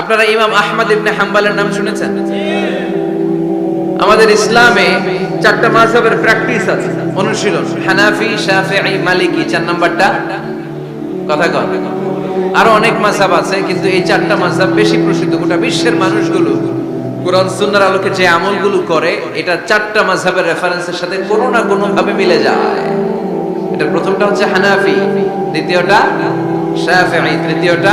আপনারা ইমাম আহমদ ইবনে হাম্বালের নাম শুনেছেন? আমাদের ইসলামে চারটা মাযহাবের প্র্যাকটিস আছে। অনুশীলন, হানাফি, শাফিঈ, মালিকি, চার নাম্বারটা। কথা কন। আরও অনেক মাযহাব আছে, কিন্তু এই চারটা মাযহাব বেশি প্রসিদ্ধ। গোটা বিশ্বের মানুষগুলো কোরআন, সুন্নাহর আলোকে যে আমলগুলো করে, এটা চারটা মাযহাবের রেফারেন্সের সাথে কোনো না কোনো ভাবে মিলে যায়। এটা প্রথমটা হচ্ছে হানাফি, দ্বিতীয়টা শাফিঈ, তৃতীয়টা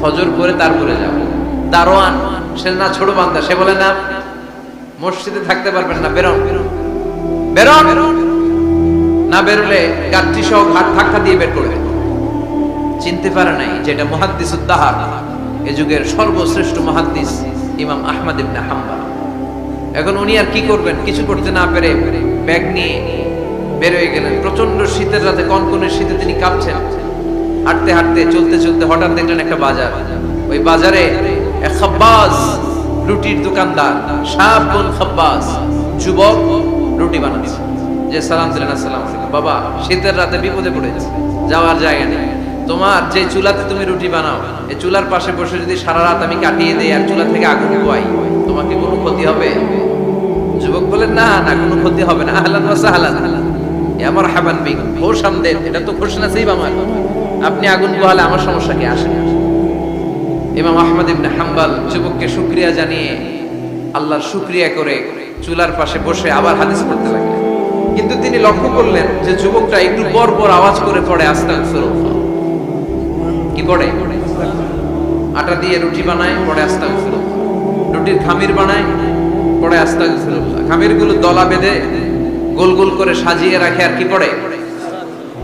ফজর করে তারপরে যাব। দারোয়ান সে না ছোট বান্দা, সে বলে, না, মসজিদে থাকতে পারবেন না, বেরোন। বেরোন? না বেরোলে গাত্রী সহ ঘাট ধাক্কা দিয়ে বের করবে। চিনতে পারে নাই যেটা মহাদ্দিস উদ্দাহার এ যুগের সর্বশ্রেষ্ঠ মহাদ্দিস ইমাম আহমদ ইবনে হাম্বাল। এখন উনি আর কি করবেন? কিছু করতে না পেরে ব্যাগ নিয়ে বের হয়ে গেলেন। প্রচণ্ড শীতের রাতে কনকনের শীতে তিনি কাঁপছেন। হাঁটতে হাঁটতে, চলতে চলতে হঠাৎ দেখলেন একটা বাজার। ওই বাজারে খাব্বাস রুটির দোকানদার সাবুন খাব্বাস যুবক রুটি বানাচ্ছে। যে সালাম দিলেন, আসসালাম বাবা, শীতের রাতে বিপদে পড়েছে, যাওয়ার জায়গা নেই। তোমার যে চুলাতে তুমি রুটি বানাও এই চুলার পাশে বসে যদি সারা রাত আমি কাটিয়ে দেই আর চুলা থেকে আগুন পোয়াই, তোমাকে কোনো ক্ষতি হবে? যুবক বলেন না না, কোনো ক্ষতি হবে না। আহলান আমার হাবান বিক খোশ আমদের। এটা তো খোশ নাসিব আমার। আপনি আগুন পোহালে আমার সমস্যা কি? আসে ইমাম আহমদ ইবনে হাম্বাল যুবককে শুকরিয়া জানিয়ে আল্লাহর শুকরিয়া করে চুলার পাশে বসে আবার হাদিস পড়তে লাগলেন। কিন্তু তিনি লক্ষ্য করলেন যে যুবকটা একটু পর পর আওয়াজ করে পড়ে, আস্তাগফিরুল্লাহ। কি পড়ে? আটা দিয়ে রুটি বানায়, পড়ে আস্তাগফিরুল্লাহ। রুটির খামির বানায়, পড়ে আস্তাগফিরুল্লাহ। খামিরগুলো দলা বেঁধে গোল গোল করে সাজিয়ে রাখে আর কি পড়ে?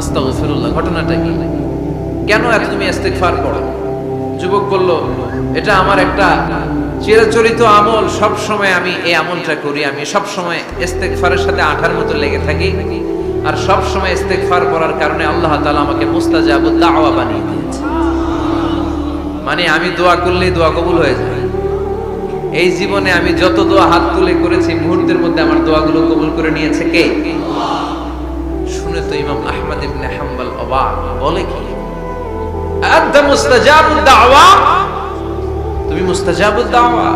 আস্তাগফিরুল্লাহ, ঘটনাটা কি? কেন এত তুমি ইস্তেগফার করো? যুবক বলল, এটা আমার একটা চিরাচরিত আমল সব সময় আমি এই আমলটা করি, আমি সব সময় ইস্তেগফারের সাথে আঠার মতো লেগে থাকি আর সব সময় ইস্তেগফার করার কারণে আল্লাহ তাআলা আমাকে দাওয়া বানিয়ে দিয়েছে। মানে আমি দোয়া করলেই দোয়া কবুল হয়ে যায়। এই জীবনে আমি যত দোয়া হাত তুলে করেছি, মুহূর্তের মধ্যে আমার দোয়াগুলো কবুল করে নিয়েছে কে? শুনে তো ইমাম আহমদ ইবনে হাম্বল অবাক, বলে কি? আদা মুস্তাজাবুদ দাওয়া? তুমি মুস্তাজাবুদ দাওয়া?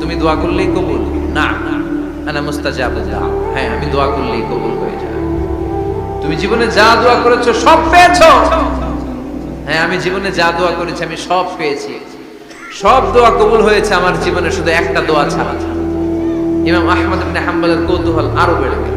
তুমি দোয়া করলেই কবুল? না, আনা মুস্তাজাবুদ দাওয়া। হ্যাঁ আমি দোয়া করলেই কবুল হয়ে যায়। তুমি জীবনে যা দোয়া করেছ সব পেয়েছ? হ্যাঁ আমি জীবনে যা দোয়া করেছি, আমি সব পেয়েছি। সব দোয়া কবুল হয়েছে আমার জীবনে, শুধু একটা দোয়া ছাড়া। ইমাম আহমদ ইবনে হাম্বলের কৌতূহল আরও বেড়ে গেল।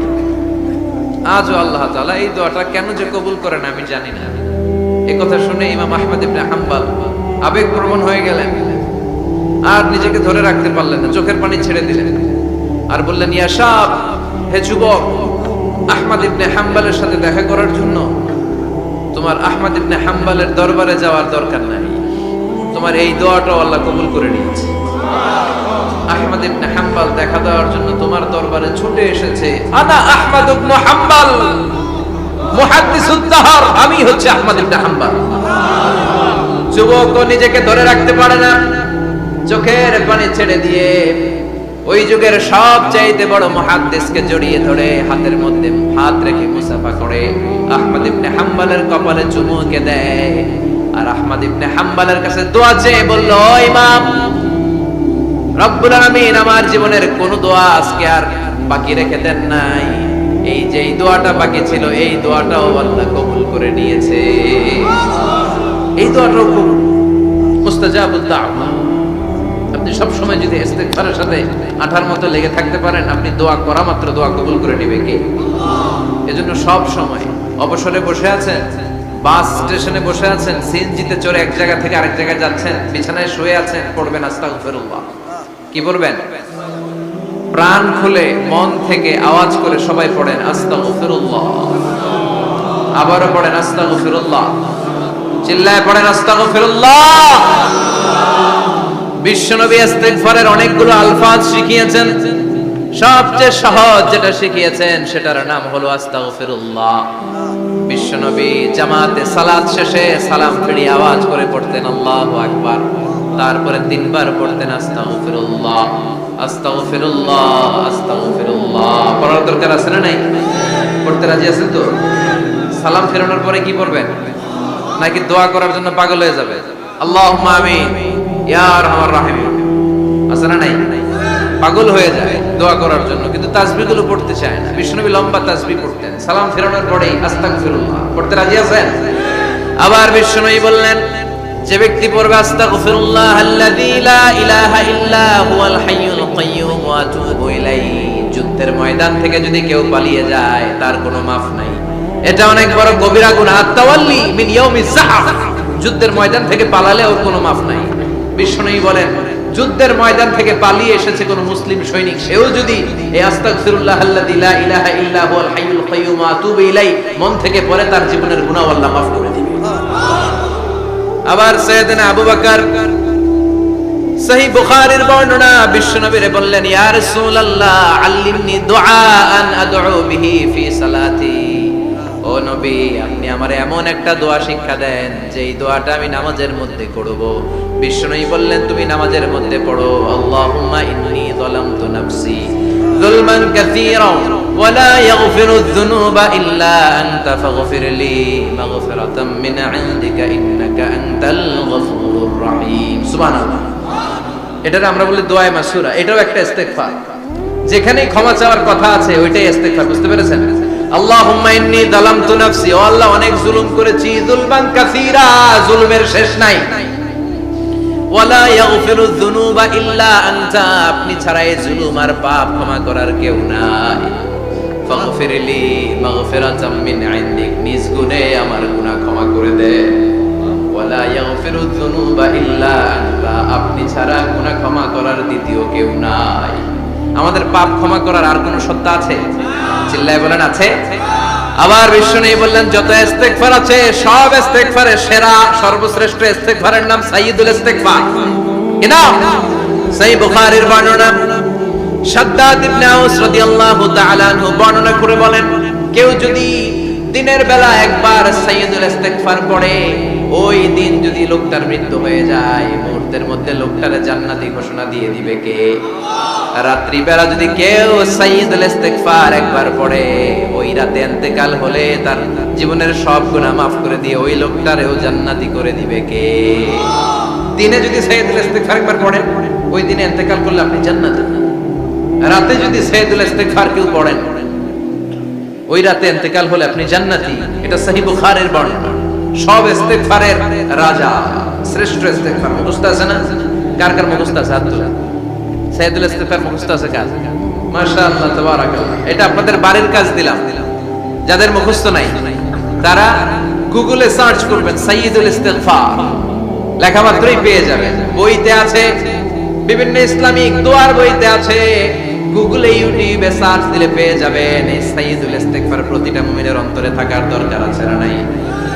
আজও আল্লাহ তাআলা এই দোয়াটা কেন যে কবুল করেন আমি জানি না। এই কথা শুনে ইমাম আহমদ ইবনে হাম্বাল আবেগ প্রবণ হয়ে গেলেন। আর নিজেকে ধরে রাখতে পারলেন না, চোখের পানি ছেড়ে দিলেন। আর বললেন, ইয়া সাব, হে যুবক, আহমদ ইবনে হাম্বালের সাথে দেখা করার জন্য তোমার আহমদ ইবনে হাম্বালের দরবারে যাওয়ার দরকার নাই। তোমার এই দোয়াটাও আল্লাহ কবুল হাম্বাল দেখা দেওয়ার জন্য তোমার দরবারে ছুটে এসেছে। আনা আহমদ ইবনে হাম্বাল। মুহাদ্দিসুদ দাহর আমি হচ্ছে আহমদ ইবনে হাম্বাল। যুবক নিজেকে ধরে রাখতে পারে না। চোখের পানি ছেড়ে দিয়ে ওই যুগের সব চাইতে বড় মহাদ্দেশকে জড়িয়ে ধরে হাতের মধ্যে হাত রেখে মুসাফা করে আহমদ ইবনে হাম্বালের কপালে চুমুকে দেয়। আর আহমদ ইবনে হাম্বালের কাছে দোয়া চেয়ে বলল "ও ইমাম রব্বুল আলামিন আমার জীবনের কোন দোয়া আজকে আর বাকি রেখে দেন নাই। এই যে এই দোয়াটা বাকি ছিল, এই দোয়াটাও আল্লাহ কবুল করে নিয়েছে। এই দোয়াটাও খুব মুস্তাজাবুদ দাওয়া। আপনি সব সময় যদি ইস্তেগফারের সাথে আঠার মতো লেগে থাকতে পারেন, আপনি দোয়া করা মাত্র দোয়া কবুল করে নেবে কে? এজন্য সব সময় অবসরে বসে আছেন, বাস স্টেশনে বসে আছেন, সিএনজিতে চড়ে এক জায়গা থেকে আরেক জায়গায় যাচ্ছেন, বিছানায় শুয়ে আছেন, পড়বেন আস্তাগফিরুল্লাহ। কি পড়বেন প্রাণ খুলে মন থেকে আওয়াজ করে সবাই পড়েন, আস্তাগফিরুল্লাহ। আবারও পড়েন, আস্তাগফিরুল্লাহ। চিল্লায় পড়েন, আস্তাগফিরুল্লাহ। বিশ্বনবী ইস্তেগফারের অনেকগুলো আলফাজ শিখিয়েছেন। সবচেয়ে সহজ যেটা শিখিয়েছেন, সেটার নাম হলো আস্তাগফিরুল্লাহ। বিশ্বনবী জামাতে সালাত শেষে সালাম ফিরিয়ে আওয়াজ করে পড়তেন, আল্লাহু আকবার। তারপরে তিনবার পড়তেন আস্তাগফিরুল্লাহ আস্তাগফিরুল্লাহ আস্তাগফিরুল্লাহ। পড়ার দরকার আছে না নাই? পড়তে রাজি আছেন তো? সালাম ফেরানোর পরে কি পড়বেন? নাকি দোয়া করার জন্য পাগল হয়ে যাবে? রাহিম। আছে না নাই? পাগল হয়ে যায় দোয়া করার জন্য, কিন্তু তাসবিহগুলো পড়তে চায় না। বিষ্ণুবী লম্বা তাসবিহ পড়তেন। সালাম ফেরানোর পরেই আস্তাগফিরুল্লাহ। পড়তে রাজি আছেন? আবার বিষ্ণুবী বললেন যে ব্যক্তি পড়বে, আস্তাগফিরুল্লাহ আল্লাযী লা ইলাহা ইল্লা হুয়াল হাইয়ুল কাইয়্যুম ওয়া আতুবু ইলাইহি। যুদ্ধের ময়দান থেকে যদি কেউ পালিয়ে যায়, তার কোনো মাফ নাই। এটা অনেক বড় কবিরা গুনাহ আত-তাওয়াল্লি মিন ইয়াউমিজ যাহফ যুদ্ধের ময়দান থেকে পালালে ওর কোনো মাফ নাই। বিষ্ণুই বলেন, যুদ্ধের ময়দান থেকে পালিয়ে এসেছে কোন মুসলিম সৈনিক। সেও যদি এই আস্তাগফিরুল্লাহ আল্লাযী লা ইলাহা ইল্লা হুয়াল হাইয়ুল কাইয়্যুম ওয়া আতুবু ইলাইহি, মন থেকে পড়ে তার জীবনের গুনাহ আল্লাহ মাফ করে দিবে। আবার সৈয়দনা আবু বকর সহি বুখারীর বর্ণনা বিশ্বনবীরে বললেন ইয়া রাসূলুল্লাহ আল্লিমনি দুআআন আদউ বিহি ফি সালাতি ও নবী আপনি আমার এমন একটা দোয়া শিক্ষা দেন যে এই দোয়াটা আমি নামাজের মধ্যে করব বিশ্বনবী বললেন তুমি নামাজের মধ্যে পড়ো আল্লাহুম্মা ইন্নী যালামতু নাফসি যুলমান কাসীরা ولا يغفر الذنوب إلا أنت فاغفر لي مغفرة من عندك إنك أنت এটা আমরা বলি দোয়া মাসুরা এটাও একটা ইস্তেগফার। যেখানে ক্ষমা চাওয়ার কথা আছে, ওইটাই ইস্তেগফার, বুঝতে পেরেছেন? আল্লাহুম্মা ইন্নী যালামতু নাফসি। ও আল্লাহ, অনেক জুলুম করেছি যুলমান কাসিরা, জুলমের শেষ নাই। ওয়ালা ইয়াগফিরু যুনুবা ইল্লা আনতা। আপনি ছাড়া এই জুলুম আর পাপ ক্ষমা করার কেউ নাই। ফাগফিরলি মাগফিরাতাম মিন ইনদিক। নিজ গুনে আমার গুনাহ ক্ষমা করে দে। আপনি ছাড়া গুনাহ ক্ষমা করার দ্বিতীয় কেউ নাই। আমাদের পাপ ক্ষমা করার আর কোনো সত্তা আছে? চিল্লায় বলেন, আছে। আবার বিশ্বনেই বললেন, যত ইস্তেগফার আছে, সব ইস্তেগফারের সেরা, সর্বশ্রেষ্ঠ ইস্তেগফারের নাম সাইয়্যিদুল ইস্তেগফার। কি নাম? সহিহ বুখারীর বর্ণনা। শাদ্দাদ ইবনে আউস রাদিয়াল্লাহু তাআলা আনহু বর্ণনা করে বলেন, কেউ যদি দিনের বেলা একবার সাইয়্যিদুল ইস্তেগফার পড়ে ওই দিন যদি লোকটার মৃত্যু হয়ে যায়, মুহূর্তের মধ্যে লোকটারে জান্নাতি ঘোষণা দিয়ে দিবে কে? রাত্রি বেলা যদি কেউ ইস্তেগফার একবার পড়ে, ওই রাতে ইন্তেকাল হলে তার জীবনের সব গুনাহ মাফ করে দিয়ে ওই লোকটারেও জান্নাতি করে দিবে কে? দিনে যদি সাইয়্যিদুল ইস্তেগফার একবার পড়েন ওই দিনে ইন্তেকাল করলে আপনি জান্নাতে। রাতে যদি সৈয়দুল ইস্তেগফার কেউ পড়েন ওই রাতে ইন্তেকাল হলে আপনি জান্নাতি। এটা সহিহ বুখারীর বর্ণনা। সব রাজা, শ্রেষ্ঠ মুখস্থ আছে না? কার কার মুখস্থ আছে? ইস্তেগফার মুখস্থ আছে মাশাআল্লাহ, তাবারাকাল্লাহ। এটা আপনাদের বাড়ির কাজ দিলাম। যাদের মুখস্থ নাই, তারা গুগলে সার্চ করবেন সাইয়্যিদুল ইস্তেগফার। লেখা মাত্রই পেয়ে যাবেন। বইতে আছে, বিভিন্ন ইসলামিক দোয়ার বইতে আছে। গুগলে, ইউটিউবে সার্চ দিলে পেয়ে যাবেন। এই ইস্তেগফার প্রতিটা মুমিনের অন্তরে থাকার দরকার আছে না নাই?